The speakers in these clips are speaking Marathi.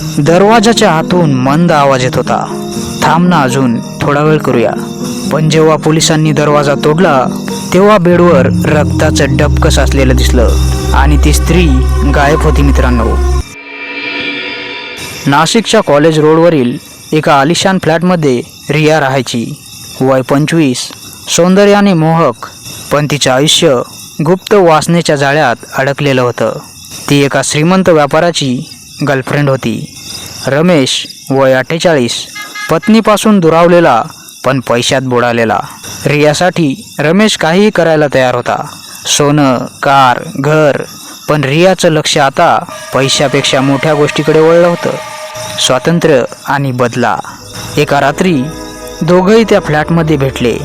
दरवाजाच्या आतून मंद आवाज येत होता. थांब ना अजून थोडा वेळ करूया. पण जेव्हा पोलिसांनी दरवाजा तोडला तेव्हा बेडवर रक्ताचं डबकं साचलेलं दिसलं आणि ती स्त्री गायब होती मित्रांनो. नाशिकच्या कॉलेज रोडवरील एका आलिशान फ्लॅटमध्ये रिया राहायची. वय पंचवीस सौंदर्याने मोहक पण तिचं आयुष्य गुप्त वासनेच्या जाळ्यात अडकलेलं होतं. ती एका श्रीमंत व्यापाराची गर्लफ्रेंड होती. रमेश वय अठ्ठेचाळीस पत्नीपासून दुरावलेला पण पैशात बुडालेला. रियासाठी रमेश काहीही करायला तयार होता. सोनं कार घर पण रियाचं लक्ष आता पैशापेक्षा मोठ्या गोष्टीकडे वळलं होतं. स्वातंत्र्य आणि बदला. एका रात्री दोघंही त्या फ्लॅटमध्ये भेटले.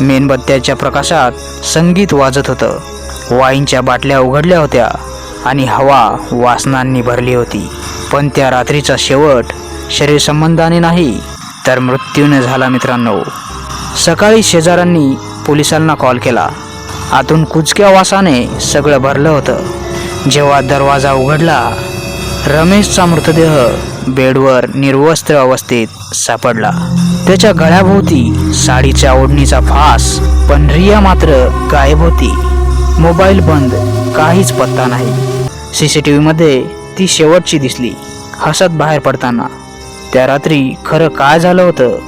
मेणबत्त्याच्या प्रकाशात संगीत वाजत होतं. वाईनच्या बाटल्या उघडल्या होत्या. आणि हवा वासनांनी भरली होती. पण त्या रात्रीचा शेवट शरीर संबंधाने नाही तर मृत्यूने झाला मित्रांनो. सकाळी शेजाऱ्यांनी पोलिसांना कॉल केला. आतून कुचक्या वासाने सगळं भरलं होतं. जेव्हा दरवाजा उघडला रमेशचा मृतदेह बेडवर निर्वस्त्र अवस्थेत सापडला. त्याच्या गळ्याभोवती साडीच्या ओढणीचा फास पण रिया मात्र गायब होती. मोबाईल बंद काहीच पत्ता नाही. सी सी टी व्हीमध्ये ती शेवटची दिसली हसत बाहेर पडताना. त्या रात्री खरं काय झालं होतं?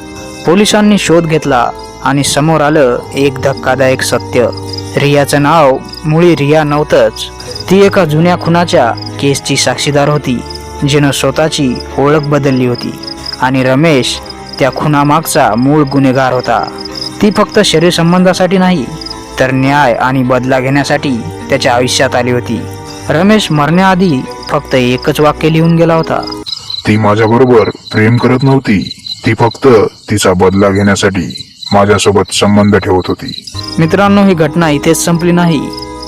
पोलिसांनी शोध घेतला आणि समोर आलं एक धक्कादायक सत्य. रियाचं नाव मुळी रिया नव्हतंच. ती एका जुन्या खुनाच्या केसची साक्षीदार होती जिनं स्वतःची ओळख बदलली होती. आणि रमेश त्या खुनामागचा मूळ गुन्हेगार होता. ती फक्त शरीर संबंधासाठी नाही तर न्याय आणि बदला घेण्यासाठी त्याच्या आयुष्यात आली होती. रमेश मरण्याआधी फक्त एकच वाक्य लिहून गेला होता. ती माझ्याबरोबर प्रेम करत नव्हती. ती फक्त तिचा बदला घेण्यासाठी माझ्यासोबत संबंध ठेवत होती. मित्रांनो ही घटना इथेच संपली नाही.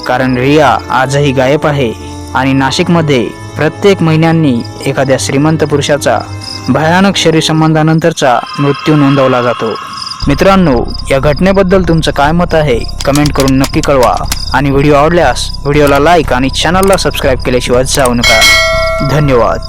कारण रिया आजही गायब आहे आणि नाशिकमध्ये प्रत्येक महिन्यांनी एखाद्या श्रीमंत पुरुषाचा भयानक शरीर संबंधानंतरचा मृत्यू नोंदवला जातो. मित्रांनो या घटनेबद्दल तुमचं काय मत आहे कमेंट करून नक्की कळवा. आणि व्हिडिओ आवडल्यास व्हिडिओला लाईक आणि चॅनलला सबस्क्राईब केल्याशिवाय जाऊ नका. धन्यवाद.